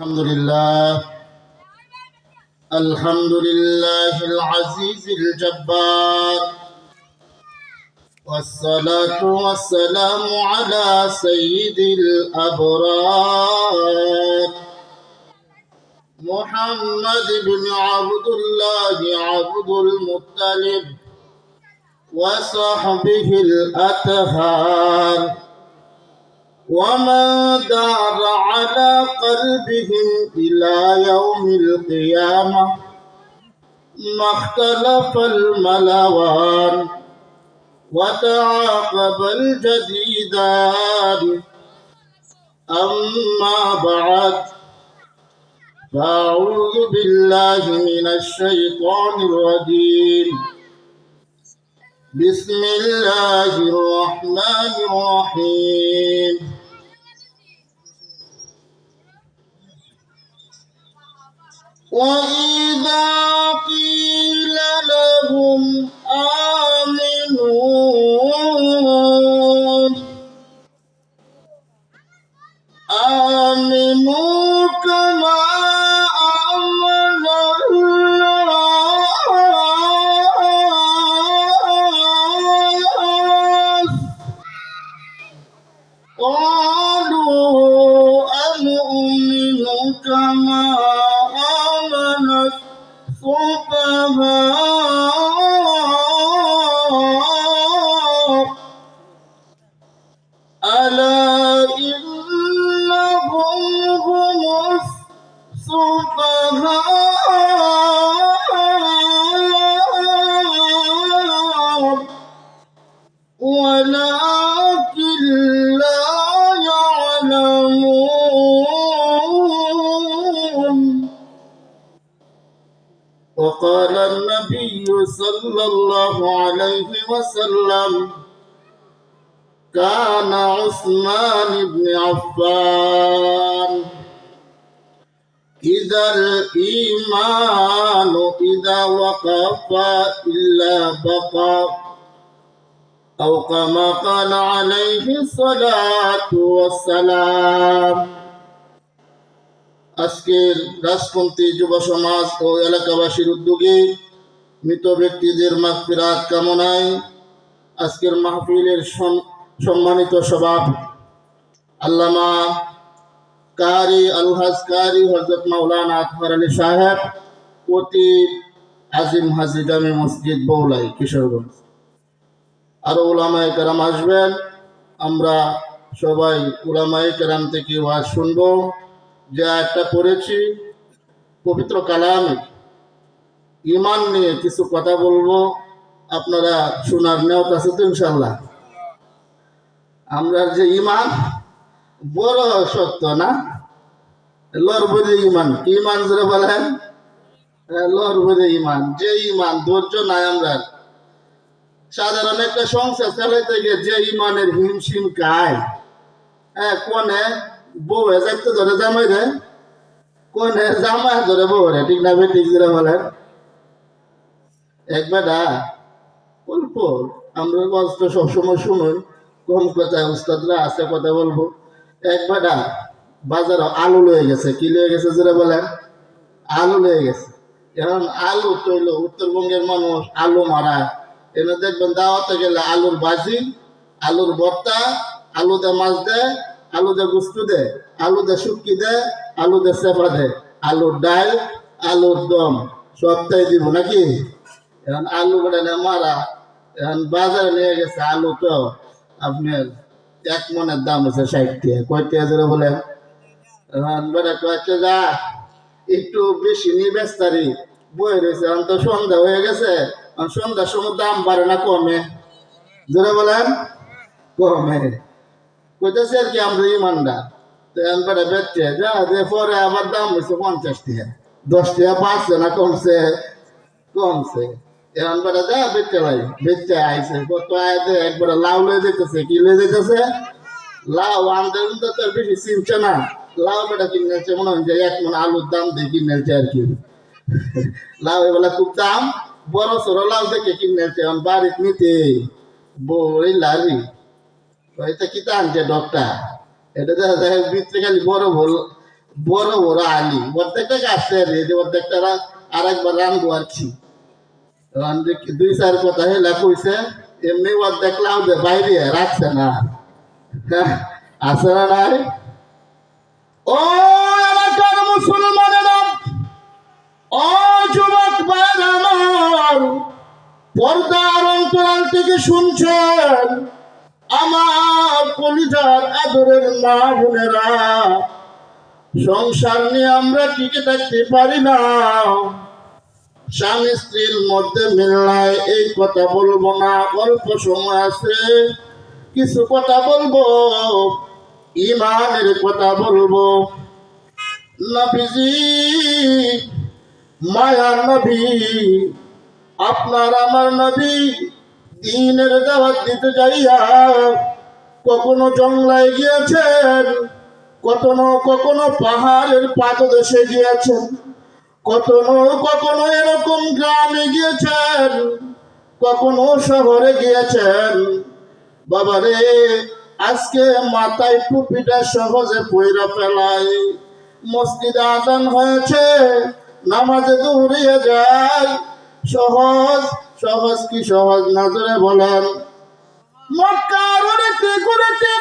الحمد لله. الحمد لله العزيز الجبار. والصلاة والسلام على سيد الأبرار. محمد بن عبد الله عبد المطلب وصحبه الأطهار. وما دار على قلبهم إلى يوم القيامة ما اختلف الملوان وتعاقب الجديدان. أما بعد فأعوذ بالله من الشيطان الرجيم. بسم الله الرحمن الرحيم. وإذا قيل لهم آمنوا آمنوا وقال النبي صلى الله عليه وسلم كان عثمان بن عفان. إذا الإيمان إذا وقف إلا بقى أو كما قال عليه الصلاة والسلام. আজকের রাজপন্থী যুব সমাজ ও এলাকাবাসীর উদ্যোগে মৃত ব্যক্তিদের মাগফিরাত কামনায় আজকের মাহফিলের সম্মানিত সভাপতি আল্লামা কারি আলহাজ কারি হজরত মাওলানা আতহার আলী সাহেব, অতি আজিম হাজি মসজিদ বৌলাই কিশোরগঞ্জ। আরও ওলামায় কেরাম আসবেন, আমরা সবাই ওলামায় কেরাম থেকে ওয়াজ শুনব। যে একটা পড়েছি, পবিত্র কালামে। ইমান নিয়ে কিছু কথা বলব, আপনারা শোনার নেওয়া আছে তো ইনশাল্লাহ আমরা যে ইমান, বড় সত্য না? লর বোধে ইমান ইমান যেটা বলেন লর বোধে ইমান, যে ইমান, ধৈর্য নাই আমরা সাধারণ একটা সংসার চালাইতে গিয়ে যে ইমানের হিমশিম খায় হ্যাঁ কোনে? বউ যাইতে ধরে জামাই রে। কোনে জামাই ধরে বউ রে, ঠিক না ঠিক যেটা বলেন এক বেটা অল্প আমরা কষ্ট সবসময় শুনুন কম কথা উস্তাদরা আছে কথা বলব। এক বেটা, বাজারে আলু লয়ে গেছে, কি লয়ে গেছে যেটা বলেন আলু লয়ে গেছে। এখন আলু তৈল উত্তরবঙ্গের মানুষ, আলু মারা। এনে দেখবেন দাওয়াতে গেলে আলুর বাজি, আলুর ভর্তা আলু দে মাছ দে আলু দে গুস্তু দে, আলু দে শুটকি দে, আলু দে সেফা দে। আলুর ডাল, আলুর দম সবটাই দিব নাকি? এখন আলু বেড়ে মারা, এখন বাজারে নিয়ে গেছে আলু তো। আপনার এক মনের দাম হচ্ছে ষাট টাকা, কয় টাকা ধরে বলেন? এখন বেড়ে কয়েছে যা? একটু বেশি নিয়ে ব্যস্তারি বই রয়েছে, এখন তো সন্ধ্যা হয়ে গেছে সন্ধ্যার সময় দাম বাড়ে না কমে। ধরে বলেন? কমে। কইতেছে আর কি, আমরা ইমানদার। তো বেড়ে বেচছে, যা, যে পরে আবার দাম হয়েছে পঞ্চাশ টাকা। দশ টাকা বাড়ছে না, কমছে কমছে। বেড়ে যা বেচতে ভাই বেচতে আইছে। কত আইতে একবারে লাউ লয়ে যেতেছে কি লয়ে যেতেছে লাউ আমাদের তো তোর বেশি চিনছে না। লাউ বেটা কিনেছে মনে হয় যে এক মন আলুর দাম দিয়ে কিনেছে আর কি। লাউ এবেলা খুব দাম, বড় সড়ো লাউ দেখে কিনেছে বাড়িতে নিতে বই লারি এটা কি আনছে ডকটা এটা দেখা যায় খালি বড় ভুল বড় বড় আলি। প্রত্যেকটা গাছে যে প্রত্যেকটা আর একবার রানবো আর কি রান দুই চার কথা হেলা কইছে এমনি অর্ধেক লাউ দে বাইরে রাখছে না। হ্যাঁ, আছে না নাই? ও এলাকার মুসলমানেরা ও যুবক ভাইরা আমার পর্দার অন্তরাল থেকে শুনছেন? আমার কলিজার আদরের মা বোনেরা, সংসার নিয়ে আমরা টিকে থাকতে পারি না? স্বামী স্ত্রীর মধ্যে মিলনায় এই কথা বলব না, অল্প সময় আছে, কিছু কথা বলব, ইমানের কথা বলব। নবীজি মায়ার নবী, আপনার আমার নবী দিনের দাওয়াত দিতে যাইয়া কখনো জঙ্গলায় গিয়েছেন, কখনো কখনো পাহাড়ের পাদদেশে গিয়েছেন, কখনো কখনো এরকম গ্রামে গিয়েছেন, কখনো শহরে গিয়েছেন। বাবারে, আজকে মাথায় টুপিটা সহজে পয়রা ফেলাই। মসজিদে আদান হয়েছে, নামাজে দৌড়িয়ে যায়, সহজ সহজ কি সহজ? নজরে বলেন। মক্কার অনেকে করেছে।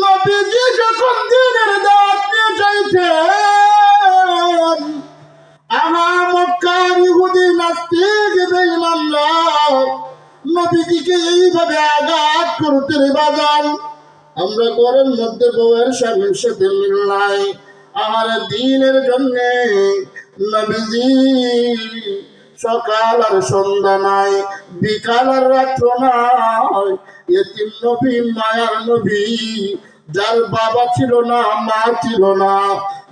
নবীজি যখন দিনের দাওয়াত নিয়ে চাইতেন আহা মক্কার ইহুদি নবীজিকে এইভাবে আঘাত করতে বাজান আমরা ঘরের মধ্যে বউয়ের স্বামীর সাথে মিল নাই। আমার দিনের জন্যে নবীজি সকাল আর সন্ধ্যা নাই, বিকাল আর রাত্র নাই। এতিম নবী, মায়ার নবী, যার বাবা ছিল না, মা ছিল না,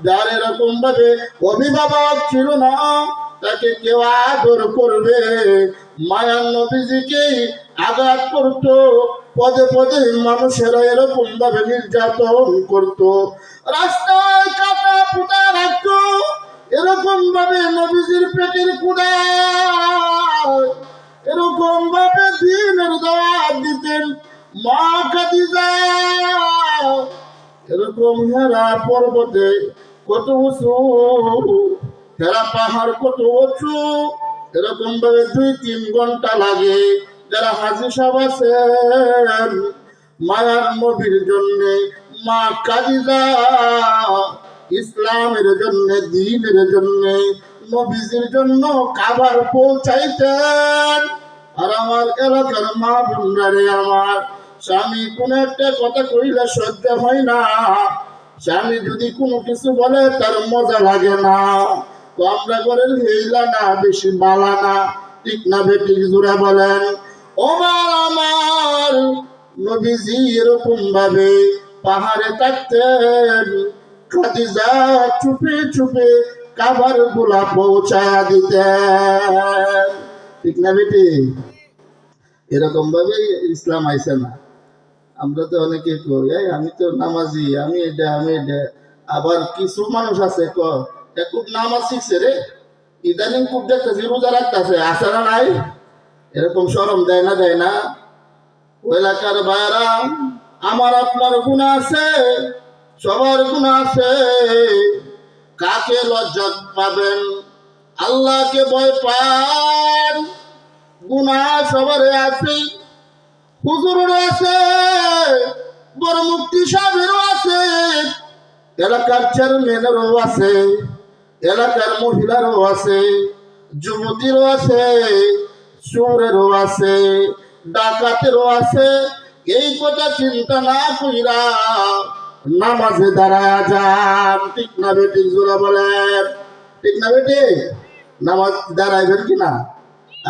যার এরকম ভাবে অভিভাবক ছিল না, তাকে কেউ আদর করবে। মায়ার নবীজিকে আঘাত করতো, পদে পদে মানুষেরা এরকম ভাবে নির্যাতন করতো। রাস্তায় কাটা পুটা রাখতো এরকম ভাবে নবীজির পেটের কুড়ায় এরকম ভাবে দিনের দাওয়াত দিতেন মা খাদিজা। এরকম হেরা পর্বতে কত উঁচু, হেরা পাহাড় কত উঁচু এরকম ভাবে দুই তিন ঘণ্টা লাগে যারা হাজি সাহেব আছেন, মায়ার নবীর জন্যে মা কাদিজা ইসলামের জন্য, দিনের জন্য, নবীজির জন্য খাবার পৌঁছাইতেন। আর আমার এলাকার মা বোনরা আমার, স্বামী কোন একটা কথা কইলে সহ্য হয় না। স্বামী যদি কোনো কিছু বলে, তার মজা লাগে না। তো আমরা করেন হেইলা না বেশি বালা না। ঠিক না বেটি জোড়া বলেন। ওমার আমার নবীজি এরকম ভাবে পাহাড়ে থাকতেন। খাদিজা চুপে চুপে কাবারগুলা পৌঁছায়া দিতেন ঠিক না বেটি? এরকম ভাবে ইসলাম আইসে না। আমরা তো অনেকে কই আমি তো নামাজি, আমি এটা আমি এটা। আবার কিছু মানুষ আছে ক খুব নামাজ শিখছে রে। ইদানিং খুব দেখতেছি, রোজা রাখতেছে, আসে না নাই? এরকম সরম দেয় না দেয় না। এলাকার ভাইরা, আমার আপনার গুণা আছে। সবার গুণা আছে। কাকে লজ্জা পাবেন? আল্লাহকে ভয় পান। গুণা সবার আছে। হুজুরের আছে। বড় মুক্তি সাহেবেরও আছে। এলাকার চেয়ারম্যানেরও আছে। এলাকার মহিলারও আছে। যুবতীরও আছে। চোরেরও আছে। ডাকাতেরও আছে। এই কথা চিন্তা না কইরা নামাজে দাঁড়ায় যান। ঠিক না বেটি? জোরা বলেন। ঠিক না বেটি? নামাজ দাঁড়াইবেন কিনা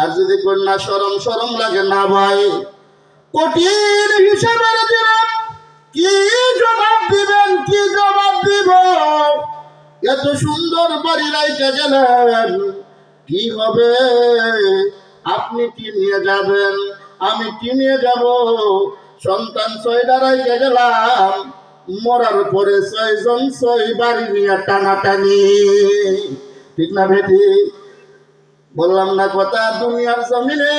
আর যদি কন্যা সরম সরম লাগে, না ভাই। কঠিন হিসাবের দিন কি জবাব দিবেন? কি জবাব দিব? এত সুন্দর বাড়ি রাইতে গেলেন, কি হবে? আপনি কি নিয়ে যাবেন? আমি কি নিয়ে যাব? সন্তান ছয়টা রাইতে গেলাম। মরার পরে ছয়জন ছয় বাড়ি নিয়ে টানাটানি। ঠিক না ভেটি বললাম না কথা, দুনিয়ার জমিনে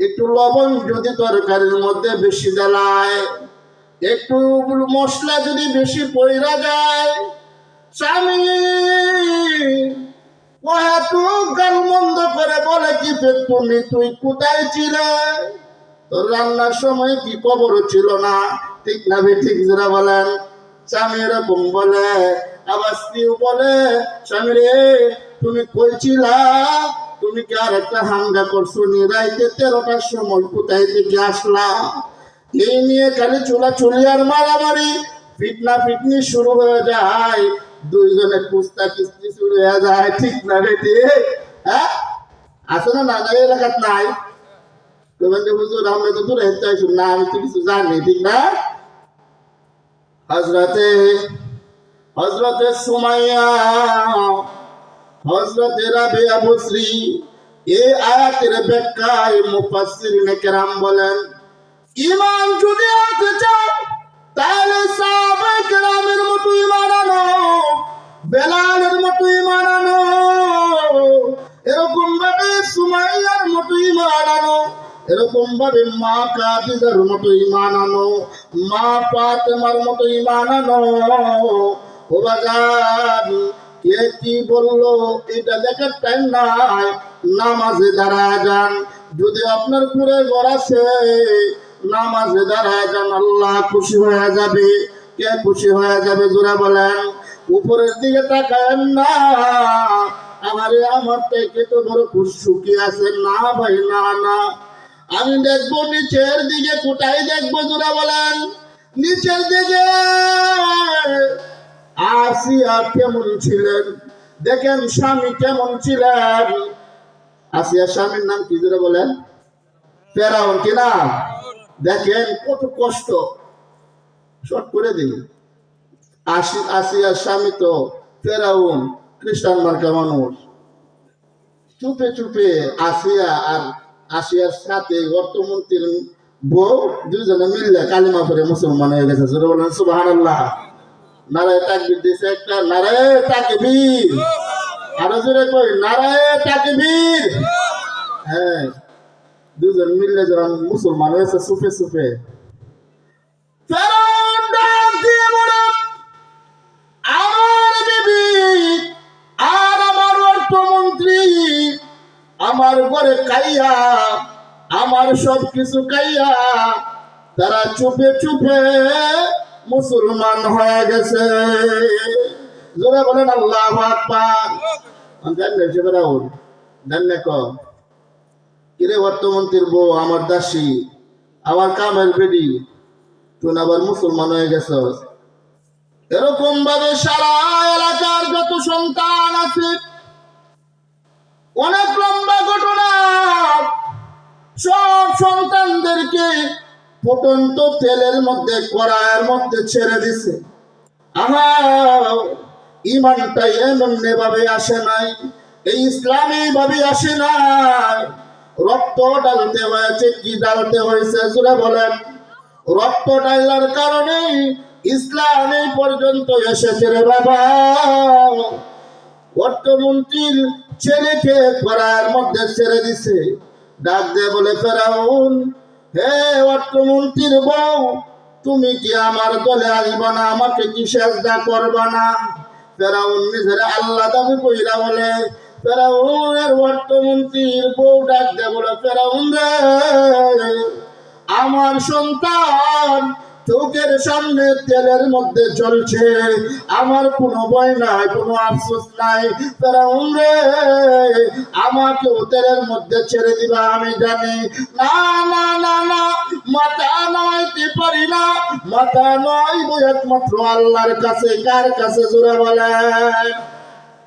একটু লবণ যদি তরকারির মধ্যে বেশি দেলায় একটু মশলা যদি বেশি পয়রা যায়, স্বামী ও এত গাল মন্দ করে বলে, কি তুমি, তুই কোথায় ছিলে? তোর রান্নার সময় কি কবর ছিল না? ঠিক না ঠিক যারা বলেন। স্বামী এরকম বলে, আবার স্ত্রীও বলে, স্বামী রে, তুমি কইছিলা তুমি কি আর একটা হাঙ্গা করছ? নি রাইতে তেরোটার সময় কোথায় থেকে আসলা? এই নিয়ে খালি চুলা চুলি আর মারামারি, ফিটনা ফিটনি শুরু হয়ে যায়। দুইজনে কুস্তা কিস্তি শুরু হয়ে যায়। ঠিক না বেটি হ্যাঁ? আছে না না, এই এলাকাত নাই। যে, হুজুর, আমরা তো দূরে হেঁটে আইসুন না, আমি তো কিছু জানি, ঠিক না? হজরতে হজরতে সুমাইয়া হজরতে রাবিয়া বসরি এই আয়াতের ব্যাখ্যায় মুফাসসিরিনে কেরাম বলেন ইমান যদি আনতে চাও, তাহলে সাহাবায়ে কেরামের মতো ইমান আনো, বেলালের মতো ইমান আনো এরকম ভাবে সুমাইয়ার মতো ইমান আনো। এরকম ভাবে মা কাদিজার মতো ইমান আনো, মা ফাতেমার মতো ইমান ও বাজান, কে কি বলল? এটা দেখার টাইম নাই, নামাজে দাঁড়ায় যান। যদি আপনার পুরে ঘর আছে, নামাজে দাঁড়ায় যান, আল্লাহ খুশি হয়ে যাবে। কে খুশি হয়ে যাবে জোরা বলেন? উপরের দিকে তাকায়েন না। আমারে আমার থেকে তো বড় খুশি আছে। না ভাই, না না। আমি দেখব নিচের দিকে কোথায় দেখব জোরা বলেন। নিচের দিকে। আসিয়া কেমন ছিলেন? দেখেন স্বামী কেমন ছিলেন? আসিয়া স্বামীর নাম কি জোরে বলেন? ফেরাউন কি না? দেখেন কত কষ্ট। শর্ট করে দিন। আসি আসিয়ার স্বামী তো ফেরাউন, খ্রিস্টান মার্কা মানুষ। চুপে চুপে আসিয়া আর আসিয়ার সাথে অর্থমন্ত্রীর বউ দুজনে মিললে কালিমা পরে মুসলমান হয়ে গেছে। জোরে বলেন সুবাহান আল্লাহ নারায় তাকবির দিছে একটা, নারায় তাকবীর। আরও জোরে কই, নারায় তাকবীর। হ্যাঁ দুজন মিললে যখন মুসলমান হয়েছে, সুফে সুফে। ফেরাউন ডাক আমার ঘরে কাইয়া আমার সব কিছু কাইয়া তারা চুপে চুপে মুসলমান হয়ে গেছে। জোরে বলেন, আল্লাহ কিরে অর্থমন্ত্রীর বউ, আমার দাসী, আমার কামের বেডি তুই আবার মুসলমান হয়ে গেছ এরকম ভাবে সারা এলাকার যত সন্তান আছে অনেক লম্বা ঘটনা। সব সন্তানদেরকে ফুটন্ত তেলের মধ্যে, কড়াইয়ের মধ্যে ছেড়ে দিছে। আহা, ইমানটা এমনি ভাবে আসে নাই, এই ইসলামী ভাবে আসে নাই। রক্ত ডালতে হয়েছে, কি ডালতে হয়েছে জুড়ে বলেন। রক্ত ডালার কারণে ইসলাম এই পর্যন্ত এসেছে রে বাবা। অর্থমন্ত্রীর ছেলেকে করার মধ্যে ছেড়ে দিছে। ডাক দিয়ে বলে, ফেরাউন, হে অর্থমন্ত্রীর বউ, তুমি কি আমার দলে আসবা না? আমাকে কি সেজদা করবা না? ফেরাউন নিজের আল্লাহ দাবি কইরা বলে, ফেরাউনের অর্থমন্ত্রীর বউ ডাক দিয়ে বলে, ফেরাউন রে, আমার সন্তান চোখের সামনে তেলের মধ্যে চলছে। আমার কোনো ভয় নাই, কোনো আফসোস নাই। তারা রে আমাকে তেলের মধ্যে ছেড়ে দিবা, আমি জানি। না না না না, মাথা নয়তে পারি না। মাথা নয় একমাত্র আল্লাহর কাছে, কার কাছে জোরে বলেন?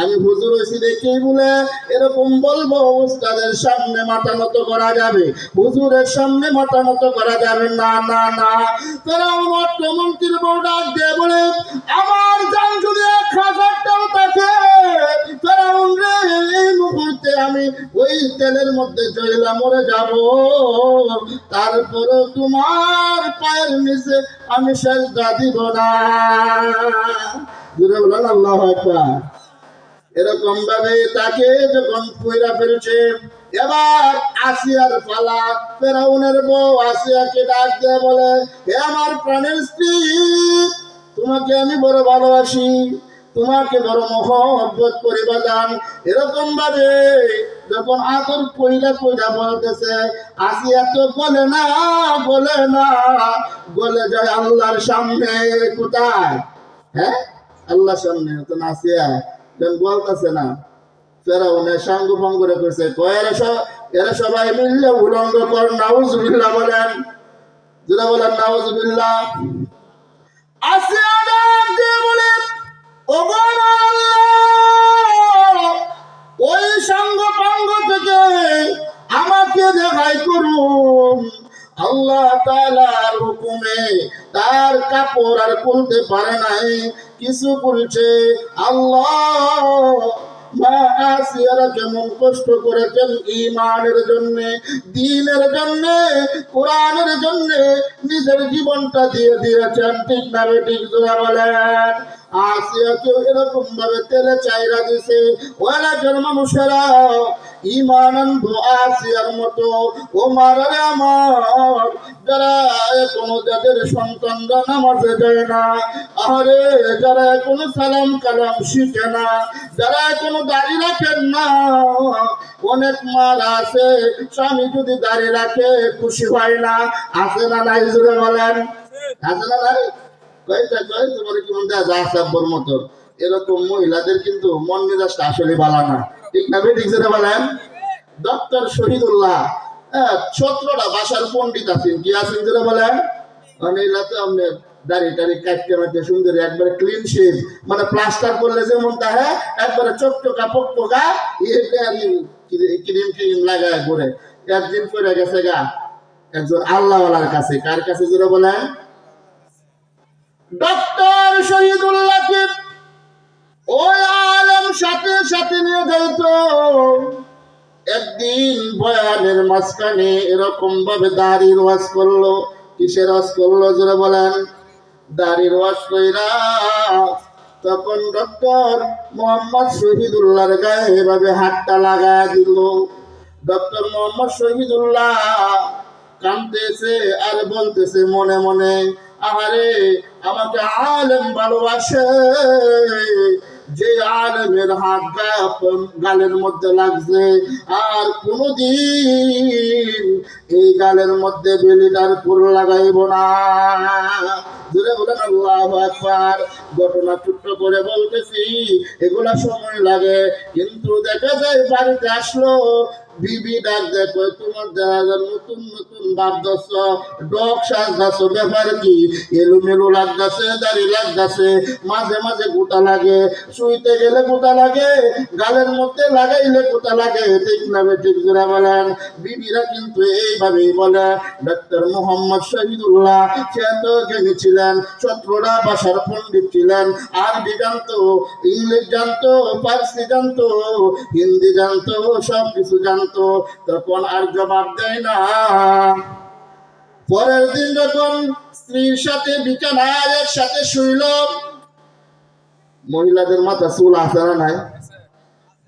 আমি হুজুর হয়েছি দেখেই বলে এরকম বলব, উস্তাদের সামনে মাথা নত করা যাবে। হুজুরের সামনে মাথা নত করা যাবে। না না না। ফেরাউন অর্থমন্ত্রীর বউ ডাক দিয়ে বলে, আমার জান যদি এক হাজারটাও থাকে এই মুহূর্তে আমি ওই তেলের মধ্যে জয়লা মরে যাব। তারপরে তোমার পায়ের নিচে আমি শেষ দিব না। আল্লাহ আকবার। এরকম ভাবে তাকে যখন কইরা ফেলছে, এবার আসিয়ার পালা, ফেরাউনের বউ আসিয়াকে ডাক দিয়ে বলে হে আমার প্রাণের স্ত্রী, তোমাকে আমি বড় ভালোবাসি, তোমাকে বড় মহব্বত করি বাজান। এরকম ভাবে যখন আদর কইরা কইরা বলতেছে, আসিয়া তো বলে না বলে না, বলে যায় আল্লাহর সামনে কোথায়? হ্যাঁ আল্লাহর সামনে, তো যখন বলতেছে না। ফেরাউনের সাঙ্গ ভঙ্গ করে কইছে, কয় এরা সব, এরা সবাই মিললে উলঙ্গ কর, নাউজুবিল্লাহ বলেন। যেটা বলেন, নাউজুবিল্লাহ। দিয়ে বলে ওই সাঙ্গ পাঙ্গ থেকে আমাকে দেখাই করুন। আল্লাহ তাআলার হুকুমে তার কাপড় আর খুলতে পারে নাই। কিছু বলছে, আল্লাহ কেমন কষ্ট করেছেন ইমানের জন্য, দিনের জন্য, কোরআনের জন্য, নিজের জীবনটা দিয়ে দিয়েছেন। ঠিক না ঠিক জোড়া বলেন। আসিয়াকে এরকম ভাবে তেলে চাইরা দিছে। ওরা মানুষেরা মতো ও আমার যারা যাদের সন্তানরা নামাজে যায় না। আরে যারা সালাম কালাম শিখে না। যারা দাঁড়িয়ে রাখেন না। অনেক মার আছে, স্বামী যদি দাঁড়িয়ে রাখে খুশি হয় না। আছে না নাই জুড়ে বলেন? আছে না নাই? কয়েকটা কয় তোমার কি মনে হয় মতো এরকম মহিলাদের কিন্তু মন মেজাজটা আসলে ভালো না। ঠিক না বেঠিক যেটা বলেন? ডক্টর শহীদুল্লাহ হ্যাঁ বাসার আছেন। কি আছেন যেটা বলেন? মানে আপনার দাড়ি টাড়ি কাটতে মাটতে সুন্দর, একবারে ক্লিন শেভ মানে প্লাস্টার করলে যেমন তা হ্যাঁ একবারে চকচকা ক্রিম ক্রিম লাগায় ঘুরে। একদিন করে গেছে গা, একজন আল্লাহওয়ালার কাছে। কার কাছে যেটা বলেন? ডক্টর শহীদুল্লাহকে ওই আলম সাথে সাথে নিয়ে যাইত। একদিন বয়ানের মাঝখানে এরকম ভাবে দাড়ির ওয়াজ করল। কিসের ওয়াজ করল? যারা বলেন। দাড়ির ওয়াজ কইরা তখন ডক্টর মোহাম্মদ শহীদুল্লাহর গায়ে এভাবে হাতটা লাগায় দিল। ডক্টর মোহাম্মদ শহীদুল্লাহ কাঁদতেছে আর বলতেছে মনে মনে, আহারে, আমাকে আলেম ভালোবাসে। যে আলমের হাত গালের মধ্যে লাগছে, আর কোনদিন এই গালের মধ্যে বেলিটার ফুল লাগাইব না। ঘটনা করে বলতেছি, এগুলা সময় লাগে, কিন্তু দেখা যায় বাড়িতে আসলো বিবি ডাক দেখো তোমার দেখা নতুন নতুন ভাবতেছ ডগ সাজতেছ ব্যাপার কি? এলোমেলো লাগতেছে, দাড়ি লাগতেছে, মাঝে মাঝে গোটা লাগে। শুইতে গেলে গোটা লাগে, গালের মধ্যে লাগাইলে গোটা লাগে। ঠিক না ঠিক জোড়া বলেন? বিবিরা কিন্তু এইভাবেই বলে। ডাক্তার মোহাম্মদ শহীদুল্লাহ সে তো জ্ঞানী ছিলেন সতেরোটা ভাষার পণ্ডিত ছিলেন। আরবি জানতো, ইংলিশ জানতো ফার্সি জানতো, হিন্দি জানতো সব কিছু জানতো। তখন আর জবাব দেয় না। পরের দিন যখন স্ত্রীর সাথে বিছানায় একসাথে শুইল, মহিলাদের মাথা চুল আছে না নাই?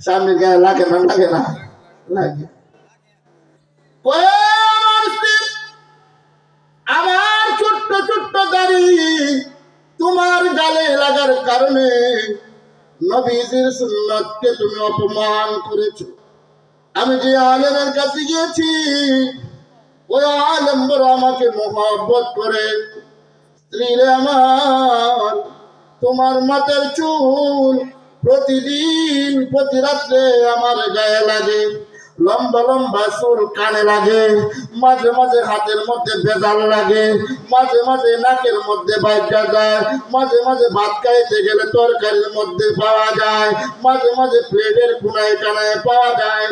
স্বামীর গায়ে লাগে না লাগে না? লাগে। আমার ছোট্ট ছোট্ট দাড়ি তোমার গালে লাগার কারণে নবীজির সুন্নতকে তুমি অপমান করেছ। আমি যে আলেমের কাছে গিয়েছি, ওই আলেম বড় আমাকে মোহাবত করে। স্ত্রীরে আমার, তোমার মাথার চুল প্রতিদিন, প্রতি রাত্রে আমার গায়ে লাগে। লম্বা লম্বা চুল কানে লাগে, মাঝে মাঝে হাতের মধ্যে বেজাল লাগে, মাঝে মাঝে নাকের মধ্যে বাইকা যায়, মাঝে মাঝে ভাত খাইতে গেলে তরকারির মধ্যে পাওয়া যায়, মাঝে মাঝে প্লেটের কোনায় কানায় পাওয়া যায়।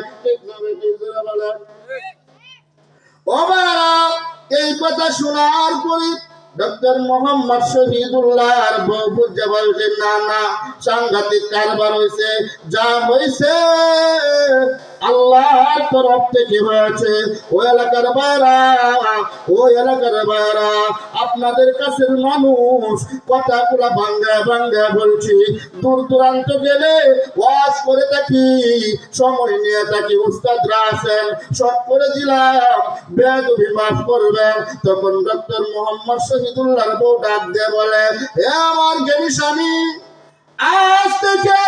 এই কথা শোনার পরে ডক্টর মোহাম্মদ শহীদুল্লাহর বউ বুঝে বলছে না না সাংঘাতিক কারবার হয়েছে যা হয়েছে। আল্লাহর তরফ থেকে হয়েছে। এলাকার বাইরা এলাকার বাইরা, আপনাদের মানুষ কথাগুলা ভাঙ্গা ভাঙ্গা বলছি। দূর দূরান্ত গেলে ওয়াজ করে থাকি, সময় নিয়ে থাকি। উস্তাদরা আছেন সব করে দিলাম বেদবি মাফ করবেন। তখন ডক্টর মোহাম্মদ শহীদুল্লাহর বউ ডাক দিয়ে বলে হে আমার জ্ঞানী স্বামী, আজ থেকে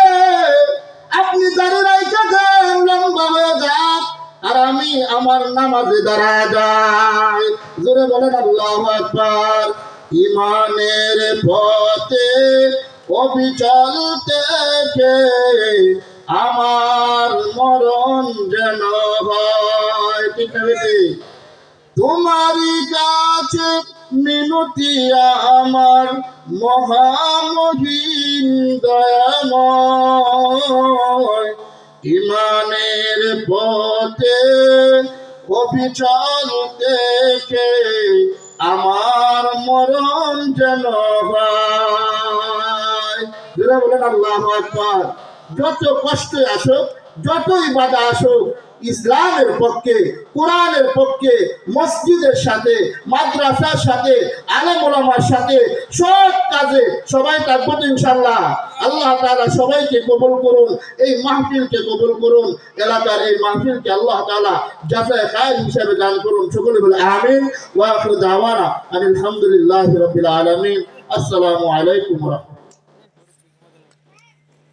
আপনি দাঁড়িয়ে রাইখা লম্বা হয়ে যাক, আর আমি আমার নামাজে দাঁড়া যাই জোরে বলেন আল্লাহ আকবার, ইমানের পথে অবিচল থেকে আমার মরণ যেন হয় ঠিক বেটি? তোমারই কাছে মিনতি আমার মহামহিম দয়াময়। ইমানের পথে অবিচল থেকে আমার মরণ যেন বলেন, আল্লাহ যত কষ্ট আসুক, যতই বাধা আসুক ইসলামের পক্ষে, কোরআনের পক্ষে, মসজিদের সাথে, মাদ্রাসার সাথে আলেমুলামার সাথে, সব কাজে সবাই থাকব ইনশাল্লাহ আল্লাহ তাআলা সবাইকে কবুল করুন, এই মাহফিলকে কবুল করুন, এলাকার এই মাহফিলকে আল্লাহ তাআলা যাচাই খায় হিসাবে দান করুন, সকলে বলে আমিন, ওয়া আখিরু দাওয়ানা আলহামদুলিল্লাহি রাব্বিল আলামিন। আসসালামু আলাইকুম রাহমাতুল্লাহ।